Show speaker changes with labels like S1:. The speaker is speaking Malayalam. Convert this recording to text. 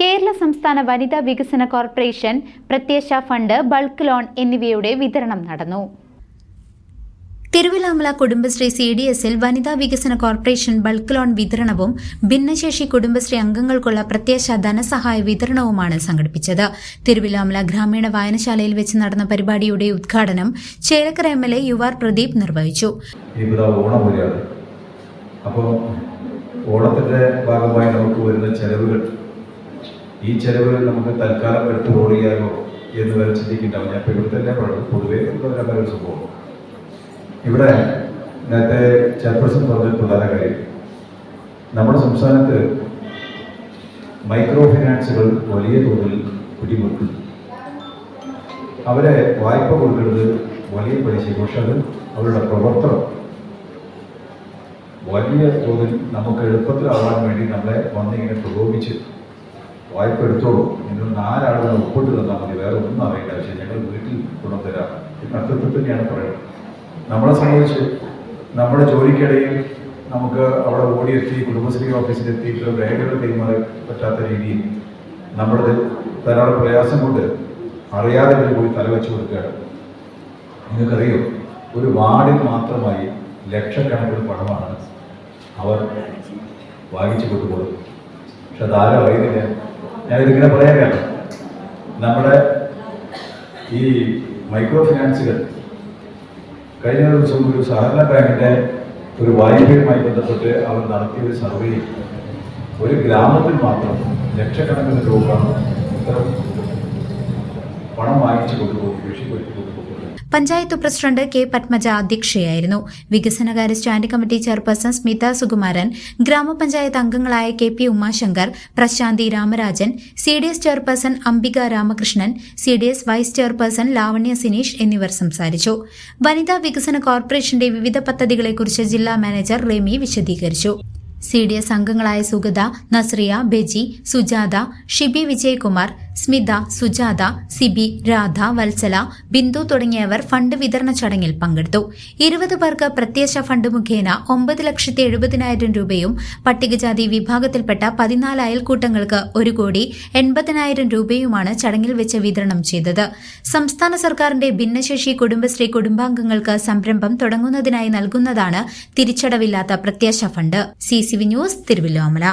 S1: കേരള സംസ്ഥാന വനിതാ വികസന കോർപ്പറേഷൻ പ്രത്യേക ഫണ്ട് ബൾക്ക് ലോൺ എന്നിവയുടെ വിതരണം നടന്നു. തിരുവിലാമല കുടുംബശ്രീ സി ഡി എസിൽ വനിതാ വികസന കോർപ്പറേഷൻ ബൾക്ക് ലോൺ വിതരണവും ഭിന്നശേഷി കുടുംബശ്രീ അംഗങ്ങൾക്കുള്ള പ്രത്യേക ധനസഹായ വിതരണവുമാണ് സംഘടിപ്പിച്ചത്. തിരുവിലാമല ഗ്രാമീണ വായനശാലയിൽ വെച്ച് നടന്ന പരിപാടിയുടെ ഉദ്ഘാടനം Chelakkara M L A U R Pradeep നിർവഹിച്ചു.
S2: ഓണത്തിന്റെ അപ്പോൾ ഓണത്തിന്റെ ഭാഗമായി നമുക്ക് വരുന്ന ചെലവുകൾ ഈ ചെലവുകൾ നമുക്ക് തൽക്കാലം എടുത്ത് ചെയ്യാനോ എന്ന് വരെ ചിന്തിക്കുന്നുണ്ടാവും ഞാൻ ഇപ്പോൾ ഇവിടെ തന്നെ പറഞ്ഞു പൊതുവേ ഒരു സംഭവം. ഇവിടെ നേരത്തെ ചെയർപേഴ്സൺ പറഞ്ഞ പ്രധാന കാര്യം. നമ്മുടെ സംസ്ഥാനത്ത് മൈക്രോ ഫിനാൻസുകൾ വലിയ തോതിൽ പിടിമുറുക്കുന്നു. അവരെ വായ്പ കൊടുക്കുന്നത് വലിയ പലിശ പക്ഷെ അത് അവരുടെ പ്രവർത്തനം. വലിയ തോതിൽ നമുക്ക് എളുപ്പത്തിലാവാൻ വേണ്ടി നമ്മളെ വന്നിങ്ങനെ പ്രകോപിച്ച് വായ്പ എടുത്തോളൂ. നിങ്ങൾ നാലാളുകൾ ഒപ്പിട്ട് തന്നാൽ മതി? വേറെ ഒന്നും അറിയേണ്ട. ആവശ്യം ഞങ്ങൾ വീട്ടിൽ കൊണ്ടുതരാം എന്ന അർത്ഥത്തിൽ തന്നെയാണ് പറയുന്നത്. നമ്മളെ സംബന്ധിച്ച് നമ്മുടെ ജോലിക്കിടയിൽ നമുക്ക് അവിടെ ഓടിയെത്തി കുടുംബശ്രീ ഓഫീസിലെത്തിയിട്ട് രേഖകൾ കൈമാറി പറ്റാത്ത രീതിയിൽ നമ്മുടെ ധാരാളം പ്രയാസം കൊണ്ട് അറിയാതെ പോയി തലവെച്ച് കൊടുക്കുകയാണ്. നിങ്ങൾക്കറിയോ? ഒരു വാർഡിൽ മാത്രമായി ലക്ഷക്കണക്കിന് പണമാണ് അവർ വാങ്ങിച്ചു കൊണ്ടുപോകുന്നത്. പക്ഷെ അതാരും അറിയുന്നില്ല. ഞാനിതിങ്ങനെ പറയാൻ കാരണം നമ്മുടെ ഈ മൈക്രോ ഫിനാൻസുകൾ കഴിഞ്ഞ ദിവസം ഒരു സഹകരണ ബാങ്കിന്റെ ഒരു വായ്പയുമായി ബന്ധപ്പെട്ട് അവർ നടത്തിയ ഒരു സർവേയിൽ ഒരു ഗ്രാമത്തിൽ മാത്രം ലക്ഷക്കണക്കിന് രൂപ ഇത്തരം പണം വാങ്ങിച്ചു കൊണ്ടുപോകും കൃഷി കൊണ്ടുപോകും
S1: പഞ്ചായത്ത് പ്രസിഡന്റ് കെ പത്മജ അധ്യക്ഷയായിരുന്നു. വികസനകാര്യ standing committee chairperson Smitha Sukumaran ഗ്രാമപഞ്ചായത്ത് അംഗങ്ങളായ K P Umashankar Prasanthi Ramarajan C D S chairperson Ambika Ramakrishnan C D S vice chairperson Lavanya Sineesh എന്നിവർ സംസാരിച്ചു. വനിതാ വികസന കോർപ്പറേഷന്റെ വിവിധ പദ്ധതികളെക്കുറിച്ച് ജില്ലാ മാനേജർ റെമി വിശദീകരിച്ചു. സി ഡി എസ് അംഗങ്ങളായ സുഗത നസ്രിയ ബെജി സുജാത ഷിബി വിജയകുമാർ സ്മിത സുജാത സിബി രാധ വത്സല ബിന്ദു തുടങ്ങിയവർ ഫണ്ട് വിതരണ ചടങ്ങിൽ പങ്കെടുത്തു. ഇരുപത് പേർക്ക് പ്രത്യക്ഷ ഫണ്ട് മുഖേന ഒമ്പത് ലക്ഷത്തി എഴുപതിനായിരം രൂപയും പട്ടികജാതി വിഭാഗത്തിൽപ്പെട്ട പതിനാല് അയൽക്കൂട്ടങ്ങൾക്ക് ഒരു കോടി എൺപതിനായിരം രൂപയുമാണ് ചടങ്ങിൽ വെച്ച് വിതരണം ചെയ്തത്. സംസ്ഥാന സർക്കാരിന്റെ ഭിന്നശേഷി കുടുംബശ്രീ കുടുംബാംഗങ്ങൾക്ക് സംരംഭം തുടങ്ങുന്നതിനായി നൽകുന്നതാണ് തിരിച്ചടവില്ലാത്ത പ്രത്യക്ഷ ഫണ്ട്. C news Thiruvilwamala